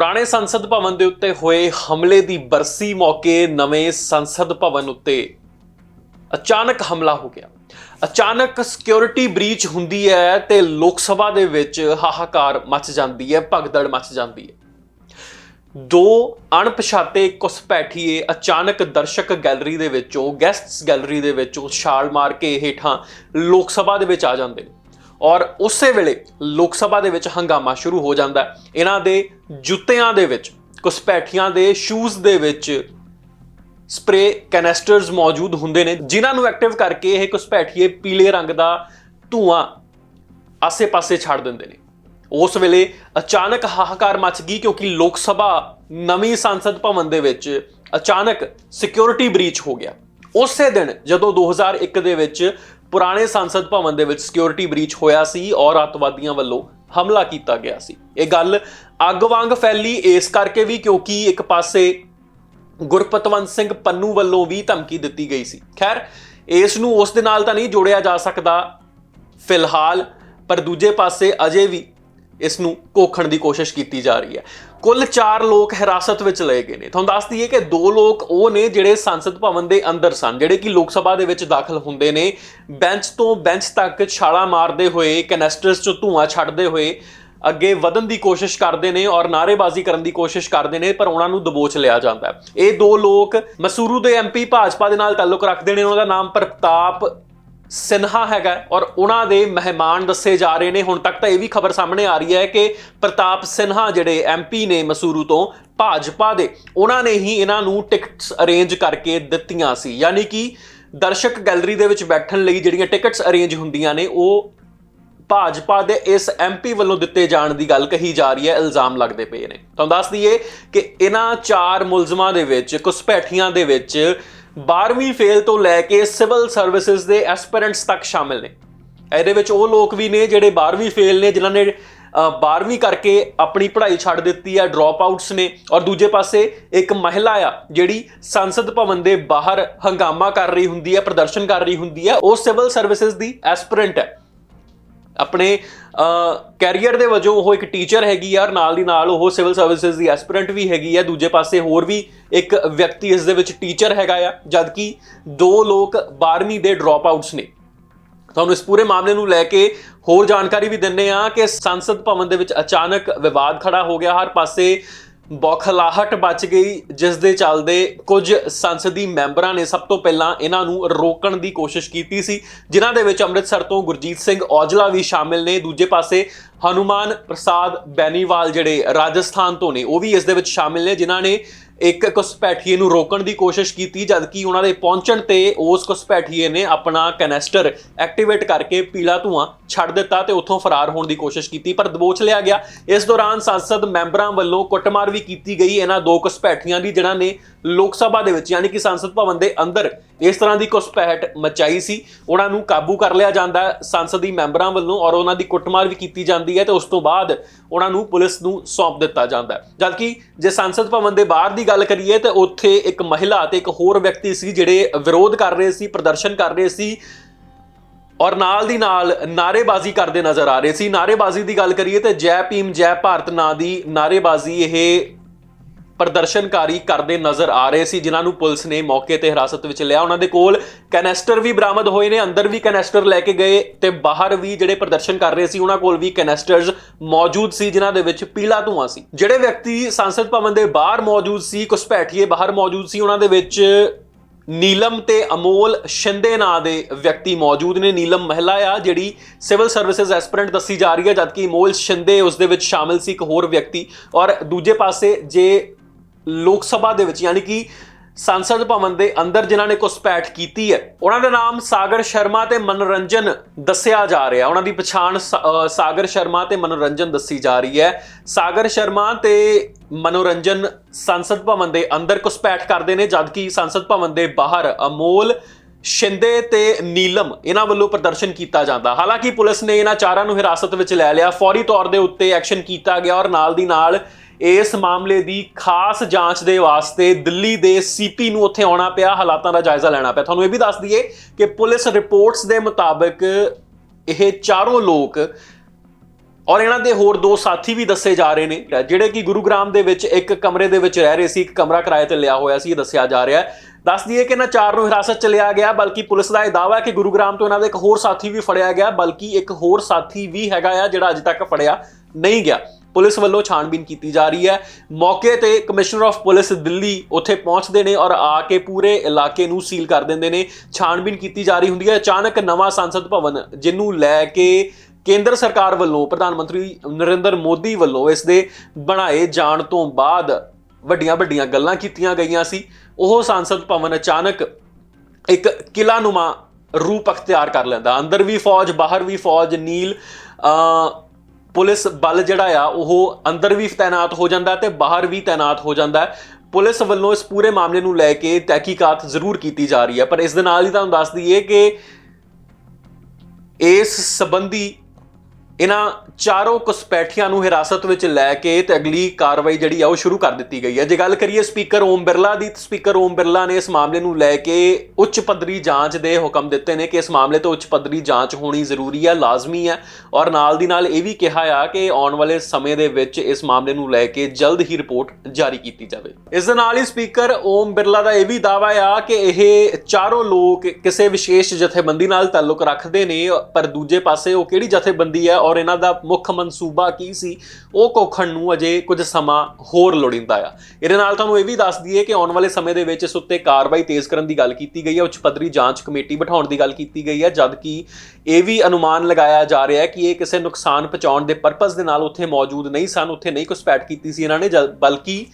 ਪੁਰਾਣੇ ਸੰਸਦ ਭਵਨ ਦੇ ਉੱਤੇ ਹੋਏ ਹਮਲੇ ਦੀ ਬਰਸੀ ਮੌਕੇ ਨਵੇਂ ਸੰਸਦ ਭਵਨ ਉੱਤੇ ਅਚਾਨਕ ਹਮਲਾ ਹੋ ਗਿਆ। ਅਚਾਨਕ ਸਿਕਿਉਰਿਟੀ ਬ੍ਰੀਚ ਹੁੰਦੀ ਹੈ ਤੇ ਲੋਕ ਸਭਾ ਦੇ ਵਿੱਚ ਹਾਹਾਕਾਰ ਮਚ ਜਾਂਦੀ ਹੈ, ਭਗਦੜ ਮਚ ਜਾਂਦੀ ਹੈ। ਦੋ ਅਣਪਛਾਤੇ ਘੁਸਪੈਠੀਏ ਅਚਾਨਕ ਦਰਸ਼ਕ ਗੈਲਰੀ ਦੇ ਵਿੱਚੋਂ ਗੈਸਟਸ ਗੈਲਰੀ ਦੇ ਵਿੱਚੋਂ ਛਾਲ ਮਾਰ ਕੇ ਹੇਠਾਂ ਲੋਕ ਸਭਾ ਦੇ ਵਿੱਚ ਆ ਜਾਂਦੇ ਨੇ। ਔਰ ਉਸੇ ਵੇਲੇ ਲੋਕ ਸਭਾ ਦੇ ਵਿੱਚ ਹੰਗਾਮਾ ਸ਼ੁਰੂ ਹੋ ਜਾਂਦਾ ਹੈ। ਇਹਨਾਂ ਦੇ ਜੁੱਤਿਆਂ ਦੇ ਵਿੱਚ, ਘੁਸਪੈਠੀਆਂ ਦੇ ਸ਼ੂਜ਼ ਦੇ ਵਿੱਚ ਸਪਰੇ ਕੈਨਿਸਟਰਸ ਮੌਜੂਦ ਹੁੰਦੇ ਨੇ, ਜਿਨ੍ਹਾਂ ਨੂੰ ਐਕਟਿਵ ਕਰਕੇ ਇਹ ਘੁਸਪੈਠੀਏ ਪੀਲੇ ਰੰਗ ਦਾ ਧੂਆਂ ਆਸੇ-ਪਾਸੇ ਛੱਡ ਦਿੰਦੇ ਨੇ। ਉਸ ਵੇਲੇ ਅਚਾਨਕ ਹਾਹਾਕਾਰ ਮਚ ਗਈ ਕਿਉਂਕਿ ਲੋਕ ਸਭਾ ਨਵੀਂ ਸੰਸਦ ਭਵਨ ਦੇ ਵਿੱਚ ਅਚਾਨਕ ਸਿਕਿਉਰਿਟੀ ਬ੍ਰੀਚ ਹੋ ਗਿਆ। ਉਸੇ ਦਿਨ ਜਦੋਂ 2001 ਦੇ ਵਿੱਚ ਪੁਰਾਣੇ ਸੰਸਦ ਭਵਨ ਦੇ ਵਿੱਚ ਸਿਕਿਉਰਿਟੀ ਬ੍ਰੀਚ ਹੋਇਆ ਸੀ ਔਰ ਅੱਤਵਾਦੀਆਂ ਵੱਲੋਂ ਹਮਲਾ ਕੀਤਾ ਗਿਆ ਸੀ। ਇਹ ਗੱਲ ਅੱਗ ਵਾਂਗ ਫੈਲੀ, ਇਸ ਕਰਕੇ ਵੀ ਕਿਉਂਕਿ ਇੱਕ ਪਾਸੇ ਗੁਰਪਤਵੰਤ ਸਿੰਘ ਪੰਨੂ ਵੱਲੋਂ ਵੀ ਧਮਕੀ ਦਿੱਤੀ ਗਈ ਸੀ। ਖੈਰ, ਇਸ ਨੂੰ ਉਸ ਦੇ ਨਾਲ ਤਾਂ ਨਹੀਂ ਜੋੜਿਆ ਜਾ ਸਕਦਾ ਫਿਲਹਾਲ, ਪਰ ਦੂਜੇ ਪਾਸੇ ਅਜੇ ਵੀ ਇਸ ਨੂੰ ਕੋਖਣ ਦੀ ਕੋਸ਼ਿਸ਼ ਕੀਤੀ ਜਾ ਰਹੀ ਹੈ। ਕੁੱਲ 4 ਲੋਕ ਹਿਰਾਸਤ ਵਿੱਚ ਲਏ ਗਏ ਨੇ। ਤੁਹਾਨੂੰ ਦੱਸ ਦਈਏ ਕਿ ਦੋ ਲੋਕ ਉਹ ਨੇ ਜਿਹੜੇ ਸੰਸਦ ਭਵਨ ਦੇ ਅੰਦਰ ਸਨ, ਜਿਹੜੇ ਕਿ ਲੋਕ ਸਭਾ ਦੇ ਵਿੱਚ ਦਾਖਲ ਹੁੰਦੇ ਨੇ। ਬੈਂਚ ਤੋਂ ਬੈਂਚ ਤੱਕ ਛਾਲਾ ਮਾਰਦੇ ਹੋਏ, ਕੈਨਿਸਟਰਸ ਚੋਂ ਧੂਆਂ ਛੱਡਦੇ ਹੋਏ ਅੱਗੇ ਵਧਣ ਦੀ ਕੋਸ਼ਿਸ਼ ਕਰਦੇ ਨੇ ਔਰ ਨਾਅਰੇਬਾਜ਼ੀ ਕਰਨ ਦੀ ਕੋਸ਼ਿਸ਼ ਕਰਦੇ ਨੇ, ਪਰ ਉਹਨਾਂ ਨੂੰ ਦਬੋਚ ਲਿਆ ਜਾਂਦਾ ਹੈ। ਇਹ ਦੋ ਲੋਕ ਮਸੂਰੂ ਦੇ ਐਮਪੀ ਭਾਜਪਾ ਦੇ ਨਾਲ ਤਾਲੁਕ ਰੱਖਦੇ ਨੇ। ਉਹਨਾਂ ਦਾ ਨਾਮ ਪ੍ਰਤਾਪ ਸਿਨਹਾ ਹੈਗਾ ਔਰ ਉਹਨਾਂ ਦੇ ਮਹਿਮਾਨ ਦੱਸੇ ਜਾ ਰਹੇ ਨੇ। ਹੁਣ ਤੱਕ ਤਾਂ ਇਹ ਵੀ ਖਬਰ ਸਾਹਮਣੇ ਆ ਰਹੀ ਹੈ ਕਿ ਪ੍ਰਤਾਪ ਸਿਨਹਾ ਜਿਹੜੇ ਐਮਪੀ ਨੇ ਮਸੂਰੂ ਤੋਂ ਭਾਜਪਾ ਦੇ, ਉਹਨਾਂ ਨੇ ਹੀ ਇਹਨਾਂ ਨੂੰ ਟਿਕਟਸ ਅਰੇਂਜ ਕਰਕੇ ਦਿੱਤੀਆਂ ਸੀ। ਯਾਨੀ ਕਿ ਦਰਸ਼ਕ ਗੈਲਰੀ ਦੇ ਵਿੱਚ ਬੈਠਣ ਲਈ ਜਿਹੜੀਆਂ ਟਿਕਟਸ ਅਰੇਂਜ ਹੁੰਦੀਆਂ ਨੇ, ਉਹ ਭਾਜਪਾ ਦੇ ਇਸ ਐਮਪੀ ਵੱਲੋਂ ਦਿੱਤੇ ਜਾਣ ਦੀ ਗੱਲ ਕਹੀ ਜਾ ਰਹੀ ਹੈ, ਇਲਜ਼ਾਮ ਲੱਗਦੇ ਪਏ ਨੇ। ਤੁਹਾਨੂੰ ਦੱਸ ਦਈਏ ਕਿ ਇਹਨਾਂ ਚਾਰ ਮੁਲਜ਼ਮਾਂ ਦੇ ਵਿੱਚ, ਘੁਸਪੈਠੀਆਂ ਦੇ ਵਿੱਚ 12ਵੀਂ ਫੇਲ ਤੋਂ ਲੈ ਕੇ ਸਿਵਲ ਸਰਵਿਸਿਜ਼ ਦੇ ਐਸਪੀਰੈਂਟਸ ਤੱਕ ਸ਼ਾਮਿਲ ਨੇ। ਇਹਦੇ ਵਿੱਚ ਉਹ ਲੋਕ ਵੀ ਨੇ ਜਿਹੜੇ 12ਵੀਂ ਫੇਲ ਨੇ ਜਿਨ੍ਹਾਂ ਨੇ ਅ, 12ਵੀਂ ਕਰਕੇ ਆਪਣੀ ਪੜ੍ਹਾਈ ਛੱਡ ਦਿੱਤੀ ਆ ਡ੍ਰੌਪ ਆਊਟਸ ਨੇ। ਔਰ ਦੂਜੇ ਪਾਸੇ ਇੱਕ ਮਹਿਲਾ ਆ ਜਿਹੜੀ ਸੰਸਦ ਭਵਨ ਦੇ ਬਾਹਰ ਹੰਗਾਮਾ ਕਰ ਰਹੀ ਹੁੰਦੀ ਹੈ ਪ੍ਰਦਰਸ਼ਨ ਕਰ ਰਹੀ ਹੁੰਦੀ ਹੈ ਉਹ ਸਿਵਲ ਸਰਵਿਸਿਜ਼ ਦੀ ਐਸਪੀਰੈਂਟ ਹੈ ਆਪਣੇ ਕੈਰੀਅਰ ਦੇ ਵਜੋਂ ਉਹ ਇੱਕ ਟੀਚਰ ਹੈਗੀ ਆ ਔਰ ਨਾਲ ਦੀ ਨਾਲ ਉਹ ਸਿਵਲ ਸਰਵਿਸਿਜ਼ ਦੀ ਐਸਪੀਰੈਂਟ ਵੀ ਹੈਗੀ ਆ। ਦੂਜੇ ਪਾਸੇ ਹੋਰ ਵੀ ਇੱਕ ਵਿਅਕਤੀ ਇਸ ਦੇ ਵਿੱਚ ਟੀਚਰ ਹੈਗਾ ਆ, ਜਦਕਿ ਦੋ ਲੋਕ 12ਵੀਂ ਦੇ ਡ੍ਰੌਪ ਆਊਟਸ ਨੇ। ਤੁਹਾਨੂੰ ਇਸ ਪੂਰੇ ਮਾਮਲੇ ਨੂੰ ਲੈ ਕੇ ਹੋਰ ਜਾਣਕਾਰੀ ਵੀ ਦਿੰਨੇ ਆ ਕਿ ਸੰਸਦ ਭਵਨ ਦੇ ਵਿੱਚ ਅਚਾਨਕ ਵਿਵਾਦ ਖੜਾ ਹੋ ਗਿਆ। ਹਰ ਪਾਸੇ ਬੌਖਲਾਹਟ ਬਚ ਗਈ, ਜਿਸ ਦੇ ਚੱਲਦੇ ਕੁਝ ਸੰਸਦੀ ਮੈਂਬਰਾਂ ਨੇ ਸਭ ਤੋਂ ਪਹਿਲਾਂ ਇਹਨਾਂ ਨੂੰ ਰੋਕਣ ਦੀ ਕੋਸ਼ਿਸ਼ ਕੀਤੀ ਸੀ, ਜਿਨ੍ਹਾਂ ਦੇ ਵਿੱਚ ਅੰਮ੍ਰਿਤਸਰ ਤੋਂ ਗੁਰਜੀਤ ਸਿੰਘ ਔਜਲਾ ਵੀ ਸ਼ਾਮਿਲ ਨੇ। ਦੂਜੇ ਪਾਸੇ ਹਨੂਮਾਨ ਪ੍ਰਸਾਦ ਬੈਨੀਵਾਲ ਜਿਹੜੇ ਰਾਜਸਥਾਨ ਤੋਂ ਨੇ, ਉਹ ਵੀ ਇਸ ਦੇ ਵਿੱਚ ਸ਼ਾਮਿਲ ਨੇ, ਜਿਨ੍ਹਾਂ ਨੇ ਇੱਕ ਘੁਸਪੈਠੀਏ ਨੂੰ ਰੋਕਣ ਦੀ ਕੋਸ਼ਿਸ਼ ਕੀਤੀ, ਜਦਕਿ ਉਹਨਾਂ ਦੇ ਪਹੁੰਚਣ ਤੇ ਉਸ ਘੁਸਪੈਠੀਏ ਨੇ ਆਪਣਾ ਕੈਨਿਸਟਰ ਐਕਟੀਵੇਟ ਕਰਕੇ ਪੀਲਾ ਧੂਆਂ ਛੱਡ ਦਿੱਤਾ ਤੇ ਉੱਥੋਂ ਫਰਾਰ ਹੋਣ ਦੀ ਕੋਸ਼ਿਸ਼ ਕੀਤੀ, ਪਰ ਦਬੋਚ ਲਿਆ ਗਿਆ। ਇਸ ਦੌਰਾਨ ਸੰਸਦ ਮੈਂਬਰਾਂ ਵੱਲੋਂ ਕੁੱਟਮਾਰ ਵੀ ਕੀਤੀ ਗਈ। ਇਹਨਾਂ ਦੋ ਘੁਸਪੈਠੀਆਂ ਦੀ, ਜਿਨ੍ਹਾਂ ਨੇ ਲੋਕ ਸਭਾ ਦੇ ਵਿੱਚ, ਯਾਨੀ ਕਿ ਸੰਸਦ ਭਵਨ ਦੇ ਅੰਦਰ ਇਸ ਤਰ੍ਹਾਂ ਦੀ ਘੁਸਪੈਠ ਮਚਾਈ ਸੀ, ਉਹਨਾਂ ਨੂੰ ਕਾਬੂ ਕਰ ਲਿਆ ਜਾਂਦਾ ਹੈ ਸੰਸਦੀ ਮੈਂਬਰਾਂ ਵੱਲੋਂ ਔਰ ਉਹਨਾਂ ਦੀ ਕੁੱਟਮਾਰ ਵੀ ਕੀਤੀ ਜਾਂਦੀ ਹੈ ਤੇ ਉਸ ਤੋਂ ਬਾਅਦ ਉਹਨਾਂ ਨੂੰ ਪੁਲਿਸ ਨੂੰ ਸੌਂਪ ਦਿੱਤਾ ਜਾਂਦਾ ਹੈ। ਜਦਕਿ ਜੇ ਸੰਸਦ ਭਵਨ ਦੇ ਬਾਹਰ ਦੀ ਗੱਲ ਕਰੀਏ ਤਾਂ ਉੱਥੇ ਇੱਕ ਮਹਿਲਾ ਤੇ ਇੱਕ ਹੋਰ ਵਿਅਕਤੀ ਸੀ ਜਿਹੜੇ ਵਿਰੋਧ ਕਰ ਰਹੇ ਸੀ, ਪ੍ਰਦਰਸ਼ਨ ਕਰ ਰਹੇ ਸੀ ਔਰ ਨਾਲ ਦੀ ਨਾਲ ਨਾਰੇਬਾਜ਼ੀ ਕਰਦੇ ਨਜ਼ਰ ਆ ਰਹੇ ਸੀ। ਨਾਰੇਬਾਜ਼ੀ ਦੀ ਗੱਲ ਕਰੀਏ ਤਾਂ ਜੈ ਭੀਮ, ਜੈ ਭਾਰਤ ਨਾਂ ਦੀ ਨਾਰੇਬਾਜ਼ੀ ਇਹ ਪ੍ਰਦਰਸ਼ਨਕਾਰੀ ਕਰਦੇ ਨਜ਼ਰ ਆ ਰਹੇ ਸੀ, ਜਿਨ੍ਹਾਂ ਨੂੰ ਪੁਲਿਸ ਨੇ ਮੌਕੇ ਤੇ ਹਿਰਾਸਤ ਵਿੱਚ ਲਿਆ। ਉਹਨਾਂ ਦੇ ਕੋਲ ਕੈਨਿਸਟਰ ਵੀ ਬਰਾਮਦ ਹੋਏ ਨੇ, ਅੰਦਰ ਵੀ ਕੈਨਿਸਟਰ ਲੈ ਕੇ ਗਏ ਤੇ ਬਾਹਰ ਵੀ ਜਿਹੜੇ ਪ੍ਰਦਰਸ਼ਨ ਕਰ ਰਹੇ ਸੀ, ਉਹਨਾਂ ਕੋਲ ਵੀ ਕੈਨਿਸਟਰਸ ਮੌਜੂਦ ਸੀ, ਜਿਨ੍ਹਾਂ ਦੇ ਵਿੱਚ ਪੀਲਾ ਧੂਆਂ ਸੀ। ਜਿਹੜੇ ਵਿਅਕਤੀ ਸੰਸਦ ਭਵਨ ਦੇ ਬਾਹਰ ਮੌਜੂਦ ਸੀ ਘੁਸਪੈਠੀਏ ਬਾਹਰ ਮੌਜੂਦ ਸੀ, ਉਹਨਾਂ ਦੇ ਵਿੱਚ ਨੀਲਮ ਤੇ ਅਮੋਲ ਸ਼ਿੰਦੇ ਨਾਂ ਦੇ ਵਿਅਕਤੀ ਮੌਜੂਦ ਨੇ। ਨੀਲਮ ਮਹਿਲਾ ਆ, ਜਿਹੜੀ ਸਿਵਲ ਸਰਵਿਸਿਜ਼ ਐਸਪੀਰੈਂਟ ਦੱਸੀ ਜਾ ਰਹੀ ਹੈ, ਜਦਕਿ ਅਮੋਲ ਸ਼ਿੰਦੇ ਉਸ ਦੇ ਵਿੱਚ ਸ਼ਾਮਿਲ ਸੀ, ਇੱਕ ਹੋਰ ਵਿਅਕਤੀ। ਔਰ ਦੂਜੇ ਪਾਸੇ, ਜੇ ਲੋਕ ਸਭਾ ਦੇ ਵਿੱਚ, ਯਾਨੀ ਕਿ ਸੰਸਦ ਭਵਨ ਦੇ ਅੰਦਰ ਜਿਨ੍ਹਾਂ ਨੇ ਘੁਸਪੈਠ ਕੀਤੀ ਹੈ, ਉਹਨਾਂ ਦਾ ਨਾਮ ਸਾਗਰ ਸ਼ਰਮਾ ਤੇ ਮਨੋਰੰਜਨ ਦੱਸਿਆ ਜਾ ਰਿਹਾ। ਉਹਨਾਂ ਦੀ ਪਛਾਣ ਸਾਗਰ ਸ਼ਰਮਾ ਤੇ ਮਨੋਰੰਜਨ ਦੱਸੀ ਜਾ ਰਹੀ ਹੈ। ਸਾਗਰ ਸ਼ਰਮਾ ਤੇ ਮਨੋਰੰਜਨ ਸੰਸਦ ਭਵਨ ਦੇ ਅੰਦਰ ਘੁਸਪੈਠ ਕਰਦੇ ਨੇ, ਜਦਕਿ ਸੰਸਦ ਭਵਨ ਦੇ ਬਾਹਰ ਅਮੋਲ ਸ਼ਿੰਦੇ ਤੇ ਨੀਲਮ ਇਹਨਾਂ ਵੱਲੋਂ ਪ੍ਰਦਰਸ਼ਨ ਕੀਤਾ ਜਾਂਦਾ। ਹਾਲਾਂਕਿ ਪੁਲਿਸ ਨੇ ਇਹਨਾਂ ਚਾਰਾਂ ਨੂੰ ਹਿਰਾਸਤ ਵਿੱਚ ਲੈ ਲਿਆ। ਫੌਰੀ ਤੌਰ ਦੇ ਉੱਤੇ ਐਕਸ਼ਨ ਕੀਤਾ ਗਿਆ ਔਰ ਨਾਲ ਦੀ ਨਾਲ ਇਸ ਮਾਮਲੇ ਦੀ ਖਾਸ ਜਾਂਚ ਦੇ ਵਾਸਤੇ ਦਿੱਲੀ ਦੇ ਸੀਪੀ ਨੂੰ ਉੱਥੇ ਆਉਣਾ ਪਿਆ, ਹਾਲਾਤਾਂ ਦਾ ਜਾਇਜ਼ਾ ਲੈਣਾ ਪਿਆ। ਤੁਹਾਨੂੰ ਇਹ ਵੀ ਦੱਸ ਦਈਏ ਕਿ ਪੁਲਿਸ ਰਿਪੋਰਟਸ ਦੇ ਮੁਤਾਬਕ ਇਹ ਚਾਰੋਂ ਲੋਕ ਔਰ ਇਹਨਾਂ ਦੇ ਹੋਰ ਦੋ ਸਾਥੀ ਵੀ ਦੱਸੇ ਜਾ ਰਹੇ ਨੇ। ਜਿਹੜੇ ਕਿ ਗੁਰੂਗ੍ਰਾਮ ਦੇ ਵਿੱਚ ਇੱਕ ਕਮਰੇ ਦੇ ਵਿੱਚ ਰਹਿ ਰਹੇ ਸੀ, ਇੱਕ ਕਮਰਾ ਕਿਰਾਏ ਤੇ ਲਿਆ ਹੋਇਆ ਸੀ, ਇਹ ਦੱਸਿਆ ਜਾ ਰਿਹਾ ਹੈ। ਦੱਸ ਦਈਏ ਕਿ ਇਹਨਾਂ ਚਾਰ ਨੂੰ ਹਿਰਾਸਤ ਚ ਲਿਆ ਗਿਆ, ਬਲਕਿ ਪੁਲਿਸ ਦਾ ਇਹ ਦਾਅਵਾ ਹੈ ਕਿ ਗੁਰੂਗ੍ਰਾਮ ਤੋਂ ਇਹਨਾਂ ਦਾ ਇੱਕ ਹੋਰ ਸਾਥੀ ਵੀ ਫੜਿਆ ਗਿਆ, ਬਲਕਿ ਇੱਕ ਹੋਰ ਸਾਥੀ ਵੀ ਹੈਗਾ ਆ ਜਿਹੜਾ ਅਜੇ ਤੱਕ ਫੜਿਆ ਨਹੀਂ ਗਿਆ। ਪੁਲਿਸ ਵੱਲੋਂ ਛਾਣਬੀਨ ਕੀਤੀ ਜਾ ਰਹੀ ਹੈ। ਮੌਕੇ ਤੇ ਕਮਿਸ਼ਨਰ ਆਫ ਪੁਲਿਸ ਦਿੱਲੀ ਉੱਥੇ ਪਹੁੰਚਦੇ ਨੇ ਔਰ ਆ ਕੇ ਪੂਰੇ ਇਲਾਕੇ ਨੂੰ ਸੀਲ ਕਰ ਦਿੰਦੇ ਨੇ। ਛਾਣਬੀਨ ਕੀਤੀ ਜਾ ਰਹੀ ਹੁੰਦੀ ਹੈ। ਅਚਾਨਕ ਨਵਾਂ ਸੰਸਦ ਭਵਨ ਜਿਹਨੂੰ ਲੈ ਕੇ ਕੇਂਦਰ ਸਰਕਾਰ ਵੱਲੋਂ, ਪ੍ਰਧਾਨ ਮੰਤਰੀ ਨਰਿੰਦਰ ਮੋਦੀ ਵੱਲੋਂ ਇਸ ਦੇ ਬਣਾਏ ਜਾਣ ਤੋਂ ਬਾਅਦ ਵੱਡੀਆਂ ਵੱਡੀਆਂ ਗੱਲਾਂ ਕੀਤੀਆਂ ਗਈਆਂ ਸੀ। ਉਹ ਸੰਸਦ ਭਵਨ ਅਚਾਨਕ ਇੱਕ ਕਿਲਾ ਨੁਮਾ ਰੂਪ ਅਖਤਿਆਰ ਕਰ ਲੈਂਦਾ। ਅੰਦਰ ਵੀ ਫੌਜ, ਬਾਹਰ ਵੀ ਫੌਜ, ਨੀਲ ਪੁਲਿਸ ਬਲ ਜਿਹੜਾ ਆ, ਉਹ ਅੰਦਰ ਵੀ ਤਾਇਨਾਤ ਹੋ ਜਾਂਦਾ ਤੇ ਬਾਹਰ ਵੀ ਤਾਇਨਾਤ ਹੋ ਜਾਂਦਾ। ਪੁਲਿਸ ਵੱਲੋਂ ਇਸ ਪੂਰੇ ਮਾਮਲੇ ਨੂੰ ਲੈ ਕੇ ਤਹਿਕੀਕਾਤ ਜ਼ਰੂਰ ਕੀਤੀ ਜਾ ਰਹੀ ਹੈ। ਪਰ ਇਸ ਦੇ ਨਾਲ ਹੀ ਤੁਹਾਨੂੰ ਦੱਸ ਦਈਏ ਕਿ ਇਸ ਸੰਬੰਧੀ ਇਹਨਾਂ ਚਾਰੋਂ ਕੁਸਪੈਠੀਆਂ ਨੂੰ ਹਿਰਾਸਤ ਵਿੱਚ ਲੈ ਕੇ ਤੇ ਅਗਲੀ ਕਾਰਵਾਈ ਜਿਹੜੀ ਆ ਉਹ ਸ਼ੁਰੂ ਕਰ ਦਿੱਤੀ ਗਈ ਹੈ। ਜੇ ਗੱਲ ਕਰੀਏ ਸਪੀਕਰ ਓਮ ਬਿਰਲਾ ਦੀ, ਤਾਂ ਸਪੀਕਰ ਓਮ ਬਿਰਲਾ ਨੇ ਇਸ ਮਾਮਲੇ ਨੂੰ ਲੈ ਕੇ ਉੱਚ ਪੱਧਰੀ ਜਾਂਚ ਦੇ ਹੁਕਮ ਦਿੱਤੇ ਨੇ ਕਿ ਇਸ ਮਾਮਲੇ ਤੋਂ ਉੱਚ ਪੱਧਰੀ ਜਾਂਚ ਹੋਣੀ ਜ਼ਰੂਰੀ ਹੈ ਲਾਜ਼ਮੀ ਹੈ ਔਰ ਨਾਲ ਦੀ ਨਾਲ ਇਹ ਵੀ ਕਿਹਾ ਆ ਕਿ ਆਉਣ ਵਾਲੇ ਸਮੇਂ ਦੇ ਵਿੱਚ ਇਸ ਮਾਮਲੇ ਨੂੰ ਲੈ ਕੇ ਜਲਦ ਹੀ ਰਿਪੋਰਟ ਜਾਰੀ ਕੀਤੀ ਜਾਵੇ। ਇਸ ਦੇ ਨਾਲ ਹੀ ਸਪੀਕਰ ਓਮ ਬਿਰਲਾ ਦਾ ਇਹ ਵੀ ਦਾਅਵਾ ਆ ਕਿ ਇਹ ਚਾਰੋਂ ਲੋਕ ਕਿਸੇ ਵਿਸ਼ੇਸ਼ ਜਥੇਬੰਦੀ ਨਾਲ ਤਾਲੁਕ ਰੱਖਦੇ ਨੇ, ਪਰ ਦੂਜੇ ਪਾਸੇ ਉਹ ਕਿਹੜੀ ਜਥੇਬੰਦੀ ਹੈ ਔਰ ਇਹਨਾਂ ਦਾ ਮੁੱਖ ਮਨਸੂਬਾ ਕੀ ਸੀ? ਉਹ ਕੋਖਣ ਨੂੰ ਅਜੇ ਕੁਝ ਸਮਾਂ ਹੋਰ ਲੋੜੀਂਦਾ ਆ। ਇਹਦੇ ਨਾਲ ਤੁਹਾਨੂੰ ਇਹ ਵੀ ਦੱਸ ਦਈਏ ਕਿ ਆਉਣ ਵਾਲੇ ਸਮੇਂ ਦੇ ਵਿੱਚ ਇਸ ਉੱਤੇ ਕਾਰਵਾਈ ਤੇਜ਼ ਕਰਨ ਦੀ ਗੱਲ ਕੀਤੀ ਗਈ ਹੈ। ਉੱਚ ਪੱਧਰੀ ਜਾਂਚ ਕਮੇਟੀ ਬਿਠਾਉਣ ਦੀ ਗੱਲ ਕੀਤੀ ਗਈ ਹੈ ਜਦ ਕਿ ਇਹ ਵੀ ਅਨੁਮਾਨ ਲਗਾਇਆ ਜਾ ਰਿਹਾ ਹੈ ਕਿ ਇਹ ਕਿਸੇ ਨੁਕਸਾਨ ਪਹੁੰਚਾਉਣ ਦੇ ਪਰਪਸ ਦੇ ਨਾਲ ਉੱਥੇ ਮੌਜੂਦ ਨਹੀਂ ਸਨ, ਉੱਥੇ ਨਹੀਂ ਘੁਸਪੈਠ ਕੀਤੀ ਸੀ ਇਹਨਾਂ ਨੇ ਬਲਕਿ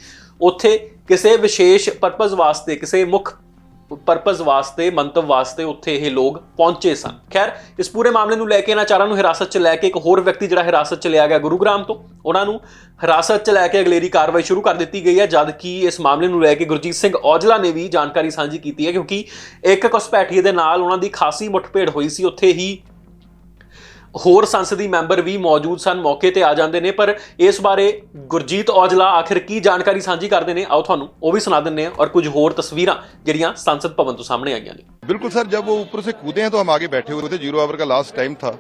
ਉੱਥੇ ਕਿਸੇ ਵਿਸ਼ੇਸ਼ ਪਰਪਸ ਵਾਸਤੇ, ਕਿਸੇ ਮੁੱਖ ਪਰਪਸ ਵਾਸਤੇ, ਮੰਤਵ ਵਾਸਤੇ ਉੱਥੇ ਇਹ ਲੋਕ ਪਹੁੰਚੇ ਸਨ। ਖੈਰ, ਇਸ ਪੂਰੇ ਮਾਮਲੇ ਨੂੰ ਲੈ ਕੇ ਇਹਨਾਂ ਚਾਰਾਂ ਨੂੰ ਹਿਰਾਸਤ 'ਚ ਲੈ ਕੇ ਇੱਕ ਹੋਰ ਵਿਅਕਤੀ ਜਿਹੜਾ ਹਿਰਾਸਤ 'ਚ ਲਿਆ ਗਿਆ ਗੁਰੂਗ੍ਰਾਮ ਤੋਂ, ਉਹਨਾਂ ਨੂੰ ਹਿਰਾਸਤ 'ਚ ਲੈ ਕੇ ਅਗਲੇਰੀ ਕਾਰਵਾਈ ਸ਼ੁਰੂ ਕਰ ਦਿੱਤੀ ਗਈ ਹੈ, ਜਦ ਕਿ ਇਸ ਮਾਮਲੇ ਨੂੰ ਲੈ ਕੇ ਗੁਰਜੀਤ ਸਿੰਘ ਔਜਲਾ ਨੇ ਵੀ ਜਾਣਕਾਰੀ ਸਾਂਝੀ ਕੀਤੀ ਹੈ, ਕਿਉਂਕਿ ਇੱਕ ਘੁਸਪੈਠੀਏ ਦੇ ਨਾਲ ਉਹਨਾਂ ਦੀ ਖਾਸੀ ਮੁੱਠਭੇੜ ਹੋਈ ਸੀ, ਉੱਥੇ ਹੀ ਹੋਰ ਸੰਸਦੀ ਮੈਂਬਰ ਵੀ ਮੌਜੂਦ ਸਨ ਮੌਕੇ ਤੇ ਆ ਜਾਂਦੇ ਨੇ ਪਰ ਇਸ ਬਾਰੇ ਗੁਰਜੀਤ ਔਜਲਾ ਆਖਿਰ ਕੀ ਜਾਣਕਾਰੀ ਸਾਂਝੀ ਕਰਦੇ ਨੇ ਆਓ ਤੁਹਾਨੂੰ ਉਹ ਵੀ ਸੁਣਾ ਦਿੰਨੇ ਆ ਔਰ ਕੁਝ ਹੋਰ ਤਸਵੀਰਾਂ ਜਿਹੜੀਆਂ ਸੰਸਦ ਭਵਨ ਤੋਂ ਸਾਹਮਣੇ ਆਈਆਂ ਨੇ बिल्कुल सर जब वो ऊपर से कूदे हैं तो हम आगे बैठे हुए थे जीरो आवर का लास्ट टाइम था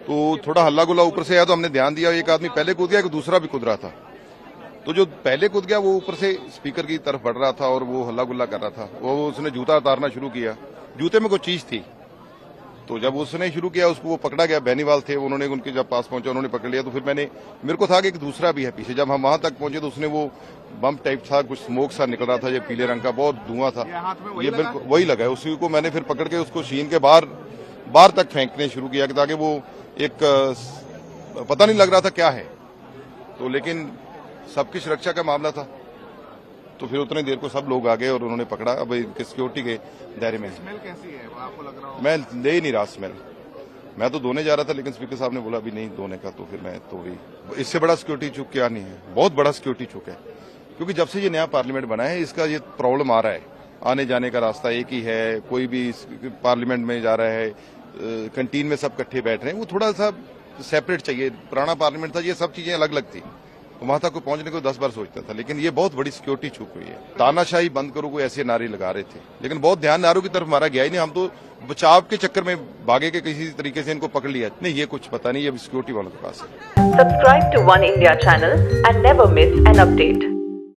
तो थोड़ा हल्ला गुल्ला ऊपर से आया तो हमने ध्यान दिया एक आदमी पहले कूद गया एक दूसरा भी कूद रहा था तो जो पहले कूद गया वो ऊपर से स्पीकर की तरफ बढ़ रहा था और वो हल्ला गुल्ला कर रहा था वो उसने जूता उतारना शुरू किया जूते में कोई चीज थी तो जब उसने शुरू किया उसको वो पकड़ा गया बेनीवाल थे उन्होंने उनके जब पास पहुँचा उन्होंने पकड़ लिया तो फिर मैंने मेरे को था कि एक दूसरा भी है पीछे। जब हम वहाँ तक पहुँचे तो उसने वो बम टाइप था कुछ स्मोक सा निकल रहा था ये पीले रंग का बहुत धुआँ था। ये बिल्कुल वही लगा है। उसी को मैंने फिर पकड़ के उसको शीन के बाहर बाहर तक फेंकने शुरू किया ताकि वो एक पता नहीं लग रहा था क्या है। तो लेकिन सबकी सुरक्षा का मामला था। तो फिर उतने देर को सब लोग आ गए और उन्होंने पकड़ा। अब सिक्योरिटी के दायरे में स्मेल कैसी है? आपको लग रहा मैं ले ही नहीं रहा स्मेल मैं तो धोने जा रहा था लेकिन स्पीकर साहब ने बोला अभी नहीं धोने का तो फिर मैं तो भी इससे बड़ा सिक्योरिटी चुक क्या नहीं है। बहुत बड़ा सिक्योरिटी चुक है। क्योंकि जब से ये नया पार्लियामेंट बना है इसका ये प्रॉब्लम आ रहा है। आने जाने का रास्ता एक ही है कोई भी पार्लियामेंट में जा रहा है कंटीन में सब इकट्ठे बैठ रहे हैं। वो थोड़ा सा सेपरेट चाहिए। पुराना पार्लियामेंट था ये सब चीज़ें अलग अलग थी। वहाँ तक को पहुँचने को दस बार सोचता था, लेकिन ये बहुत बड़ी सिक्योरिटी छुप हुई है। तानाशाही बंद करो को ऐसे नारे लगा रहे थे। लेकिन बहुत ध्यान नारों की तरफ़ मारा गया ही नहीं, हम तो बचाव के चक्कर में भागे के किसी तरीके से इनको पकड़ लिया। नहीं, ये कुछ पता नहीं, ये सिक्योरिटी वालों के पास subscribe to one India channel and never miss an update.